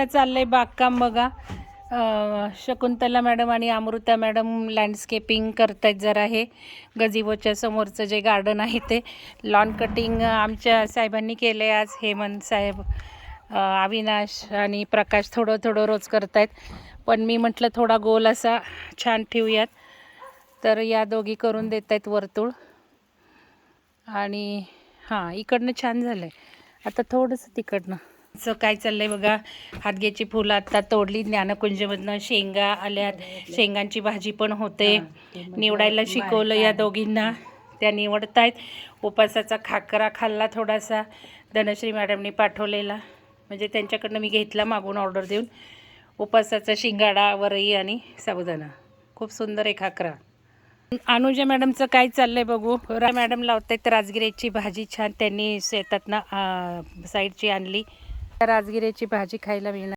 आत्ता चाललंय बागकाम बघा. शकुंतला मॅडम आणि अमृता मॅडम लँडस्केपिंग करतायत जरा हे. गझिबोच्या समोरचं जे गार्डन आहे ते. लॉन कटिंग आमच्या साहेबांनी केलं आहे आज हेमंत साहेब अविनाश आणि प्रकाश थोडं थोडं रोज करतायत. पण मी म्हटलं थोडा गोल असा छान ठेवूयात. तर या दोघी करून देत आहेत वर्तुळ. आणि हां इकडनं छान झालं आहे आता थोडंसं तिकडनं. असं काय चाललंय बघा. हातग्याची फुलं आता तोडली. ज्ञानकुंजमधनं शेंगा आल्यात. शेंगांची भाजी पण होते. निवडायला शिकवलं या दोघींना. त्या निवडतायत. उपासाचा खाकरा खाल्ला थोडासा. धनश्री मॅडमनी पाठवलेला. म्हणजे त्यांच्याकडनं मी घेतला मागून ऑर्डर देऊन. उपासाचा शिंगाडा वरई आणि साबुदाणा. खूप सुंदर आहे खाकरा. अनुजा मॅडमचं काय चाललंय बघू. रा मॅडम लावतायत राजगिऱ्याची भाजी छान. त्यांनी शेतातनं साईडची आणली. राजगिऱ्याची भाजी खायला मिळणार.